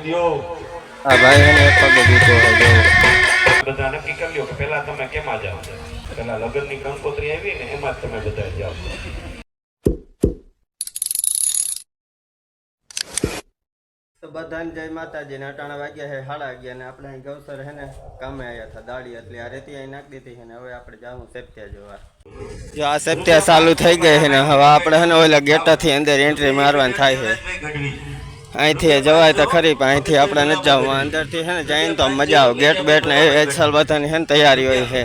દ્યો આ ભાઈ એને એક પગે દીધો હોય જો બધા નક્કી કરી લ્યો કે પહેલા તમે કેમાં જાવ પહેલા લગ્નની કંકોત્રી આવી ને એમાં જ તમે બધા જાવ તો બધાને જય માતાજી ને અટાણા વાગ્યા હે સાડા ગયા ને આપણે અહીં ગૌસર હે ને કામે આવ્યા હતા દાડી એટલે આ રેતી અહીં નાખી દીધી છે ને હવે આપણે જાવું સેપ્ત્યા જોવા જો આ સેપ્ત્યા ચાલુ થઈ ગઈ છે ને હવે આપણે હે ને ઓલા ગેટાથી અંદર એન્ટ્રી મારવાની થાય છે અહીંથી જવાય તો ખરી, પણ અહીંથી આપણે નથી જવું અંદરથી છે ને જઈને તો મજા આવે. ગેટ બેટ ને એ સાલ બધાની છે ને તૈયારી હોય છે.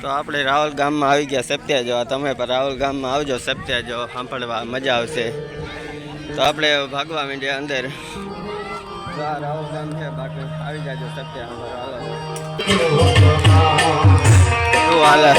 તો આપણે રાવલ ગામમાં આવી ગયા સપ્ત્યા જવા. તમે પણ રાવલ ગામમાં આવજો સપ્ત્યા જો સાંભળવા મજા આવશે. તો આપણે ભાગવા માંડ્યા અંદર. રાવલ ગામ છે, બાકી આવી જાજો સપ્ત્યા શું હાલે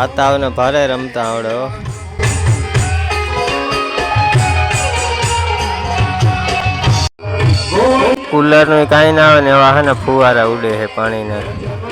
છે આ તાવને ભારે રમતા આવડે, હો. કુલરનું કાંઈ ના આવે ને એવા હે ને ફુવારા ઉડે છે પાણીના.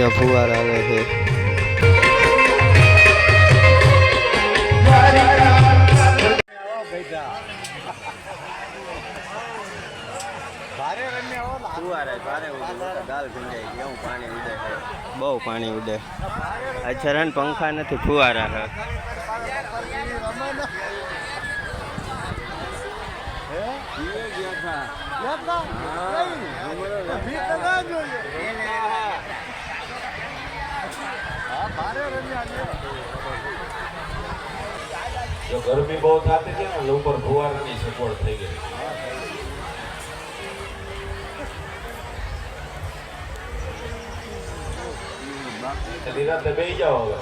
પાણીના ફુવારા આવે છે. હું હું બહુ પાણી ઉડે. આ પંખા નથી ફુવારા છે. જો ગરમી બહુ થતી છે ને, એટલે ઉપર ફુવારાની સગવડ થઈ ગઈ. એટલે રાતે બેસી જાઓ હવે.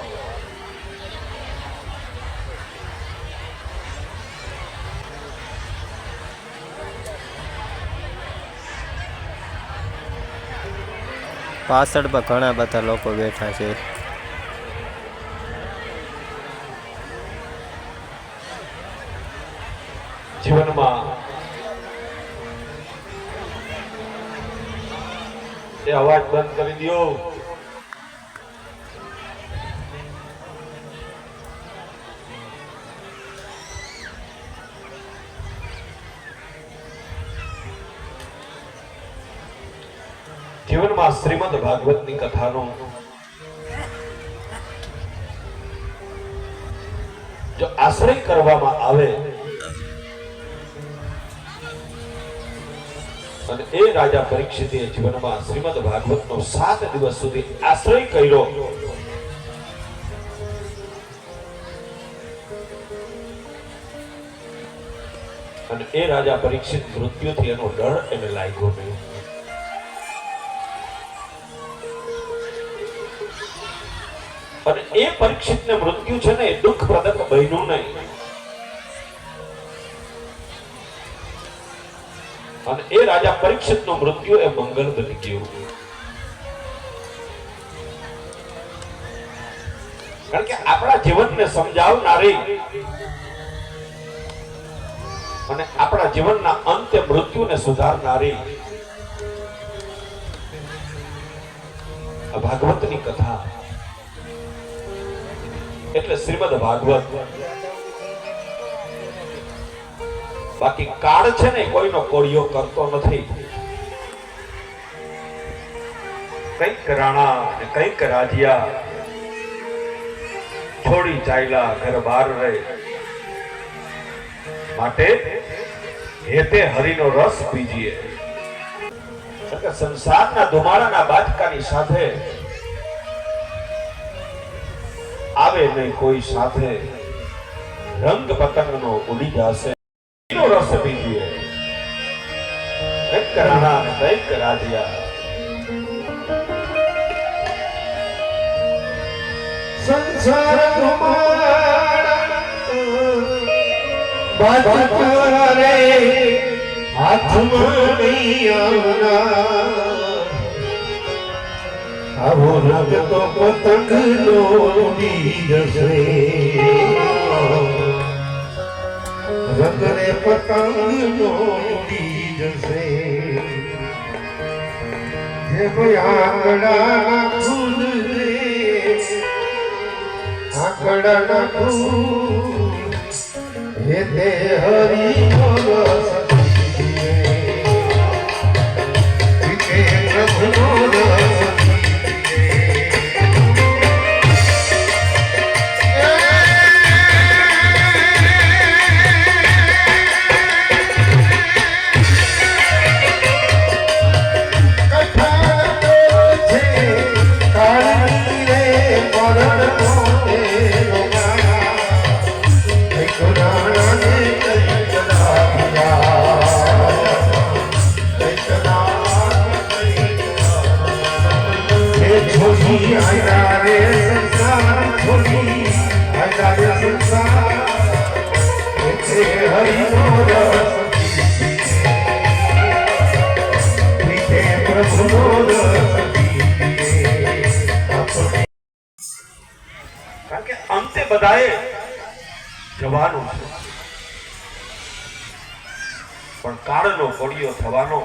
પાછળ પર ઘણા બધા લોકો બેઠા છે. જીવનમાં એ અવાજ બંધ કરી દો. જીવનમાં શ્રીમદ ભાગવતની કથાનો જો આશ્રય કરવામાં આવે અને એ રાજા પરીક્ષિતે જીવનમાં શ્રીમદ ભાગવતનો સાત દિવસ સુધી આશ્રય કર્યો. અને એ રાજા પરીક્ષિત મૃત્યુથી એનો ડર એને લાગ્યો નહીં અને એ પરીક્ષિતને મૃત્યુ છે ને દુઃખ પ્રદક બન્યું નહીં. અને એ રાજા પરીક્ષિતનું મૃત્યુ એ મંગલ બની ગયું. કારણ કે આપણા જીવનને સમજાવનારી અને આપણા જીવનના અંતે મૃત્યુને સુધારનારી ભાગવતની કથા. એટલે શ્રીમદ ભાગવત બાકી કાળ છે ને કોઈનો કોળિયો કરતો નથી. કંઈક રાણા ને કંઈક રાજ્યા છોડી ચાલ્યા ઘર બહાર રહે. માટે હેતે હરિનો રસ પીજીએ. સંસારના ધુમાડાના બાચકાની સાથે આવે નહીં કોઈ સાથે. રંગ પતંગનો ઉડી જશે. કંઈક રાજ્યા સંસાર બાજકા રે હાથમાં નહીં આવના આવો રંગ તો પતંગ ઉડી જશે રંગ રે પતંગ નો જે કોઈ આંગણા ફૂલ રે આંકડાના ફૂલ હે હરી. પીતે બધાએ જવાનું છે. પણ કાળનો કોડિયો થવાનો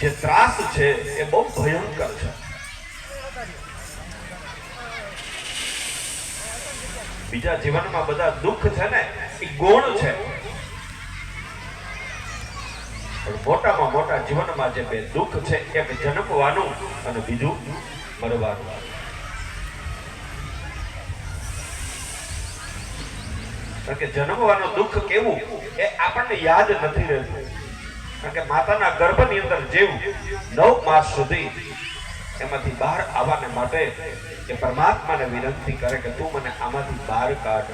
જે ત્રાસ છે એ બહુ ભયંકર છે. બીજા જીવનમાં બધા દુઃખ છે ને, એ ગુણ છે. પણ મોટામાં મોટા જીવનમાં જે બે દુઃખ છે, એક જન્મવાનું અને બીજું મરવાનું. કારણ કે જન્મવાનું દુઃખ કેવું એ આપણને યાદ નથી રહેતું. કારણ કે માતાના ગર્ભની અંદર જેવું નવ માસ સુધી એમાંથી બહાર આવવાને માટે એ પરમાત્માને વિનંતી કરે કે તું મને આમાંથી બહાર કાઢ.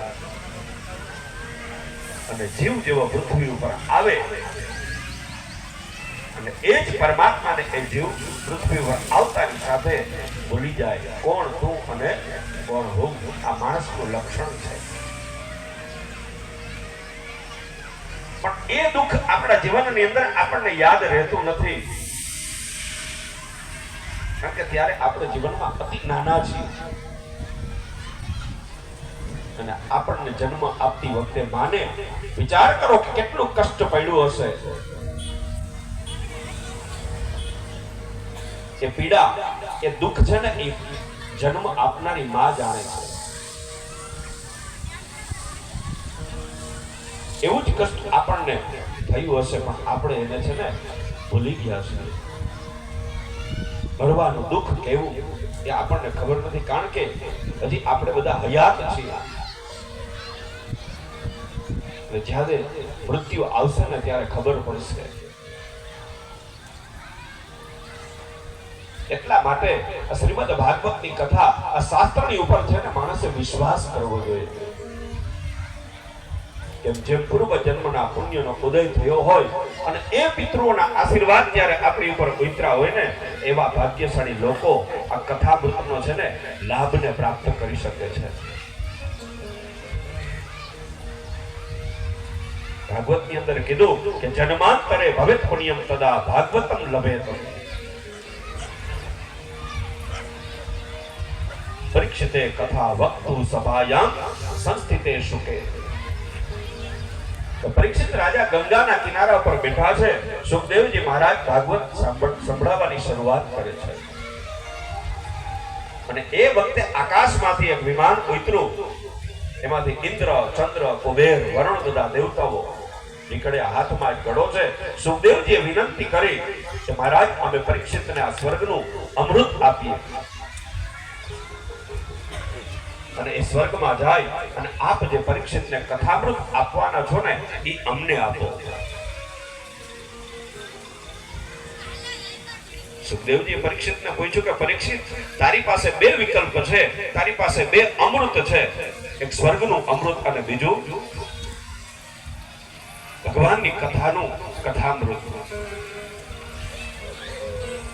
અને જીવ જેવો પૃથ્વી ઉપર આવે. અને એ જ પરમાત્માને એ જીવ પૃથ્વી ઉપર આવતાની સાથે ભૂલી જાય. કોણ તું અને કોણ હું? આ માણસનું લક્ષણ છે. એ દુઃખ આપણા જીવનની અંદર આપણને યાદ રહેતું નથી. કારણ કે ત્યારે આપણે જીવનમાં અતિ નાના છીએ. અને આપણને જન્મ આપતી વખતે માને વિચાર કરો કે કેટલું કષ્ટ પડ્યું હશે. એ પીડા, એ દુઃખ છે ને, એ જન્મ આપનારી માં જાણે છે. એવું જ કષ્ટ આપણને થયું હશે, પણ આપણે એને છે ને ભૂલી ગયા છે ભરવાનું દુઃખ કેવું એ આપણને ખબર નથી, કારણ કે હજી આપણે બધા હયાત છીએ. જ્યારે મૃત્યુ આવશે ને ત્યારે ખબર પડશે. એટલા માટે શ્રીમદ ભાગવતની કથા આ શાસ્ત્રની ઉપર છે ને માણસે વિશ્વાસ કરવો જોઈએ. કેમ જે પૂર્વ જન્મના પુણ્યનો ઉદય થયો હોય અને એ પિતૃઓના આશીર્વાદ જ્યારે આપણી ઉપર ઉતરા હોય ને, એવા ભાગ્યશાળી લોકો આ કથામૃતનો છે ને, લાભને પ્રાપ્ત કરી શકે છે. ભાગવતની અંદર કીધું કે જન્માંતરે ભવિત પુણ્યમ તદા ભાગવતમ લભેત. પરીક્ષિતે કથા વક્તુ સભાયામ સંસ્થિતે શુકે. પરીક્ષિત રાજા ગંગાના કિનારા પર બેઠા છે. સુખદેવજી મહારાજ ભાગવત સંભળાવવાની શરૂઆત કરે છે. અને એ વખતે આકાશમાંથી એક વિમાન ઉતર્યું. એમાંથી ઇન્દ્ર, ચંદ્ર, કુબેર, વરુણ બધા દેવતાઓ નીકળ્યા. હાથમાં ઘડો છે. સુખદેવજીએ વિનંતી કરી કે મહારાજ, અમે પરીક્ષિતને આ સ્વર્ગનું અમૃત આપીએ. અને એ સ્વર્ગમાં જાય અને આપ જે પરીક્ષિતને કથામૃત આપવાના છો ને, એ અમને આપો. સુખદેવજી પરીક્ષિતને પૂછ્યું કે, પરીક્ષિત, તારી પાસે બે વિકલ્પ છે, તારી પાસે બે અમૃત છે. એક સ્વર્ગનું અમૃત અને બીજું ભગવાનની કથાનું કથામૃત.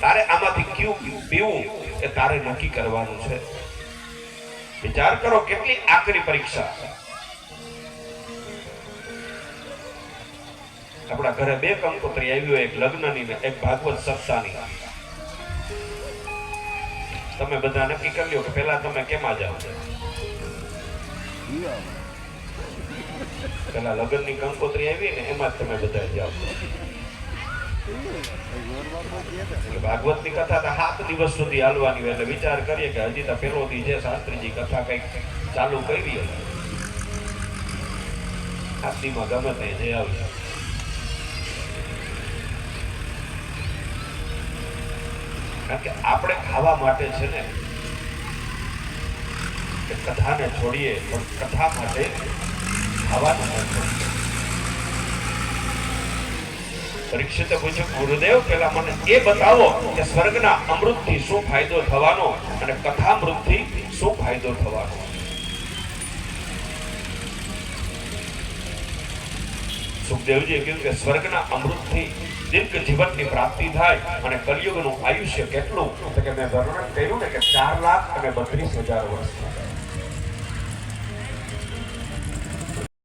તારે આમાંથી કયું પીવું? એ તારે નક્કી કરવાનું છે. વિચાર કરો કેટલી આકરી પરીક્ષા આપણા ઘરે બે કંકોત્રી આવી હોય, એક લગ્નની એક ભાગવત સપ્તાહની. તમે બધા નક્કી કરી લ્યો કે પહેલા તમે કેમાં જાઓ? પેલા લગ્નની કંકોત્રી આવી ને એમાં જ તમે બધા જાઓ. ભાગવતની કથા તો સાત દિવસ સુધી હાલવાની હોય એટલે વિચાર કરીએ કે હજી તો પેલો દી છે, શાસ્ત્રીજી કથા કંઈક ચાલુ કરી હોય. સાત દીમાં ગમે તે જે આવશે. કારણ કે આપણે ખાવા માટે છે ને કથાને છોડીએ, પણ કથા માટે ખાવાનું પરીક્ષિતે પૂછ્યું ગુરુદેવ પેલા મને એ બતાવો કે સ્વર્ગના અમૃતથી શું ફાયદો થવાનો અને કથામૃતથી શું ફાયદો થવાનો? સુખદેવજીએ કીધું કે સ્વર્ગના અમૃતથી દીર્ઘ જીવનની પ્રાપ્તિ થાય અને કલયુગનું આયુષ્ય કેટલું? તો કે મેં વર્ણન કર્યું ને કે ચાર લાખ અને બત્રીસ હજાર વર્ષ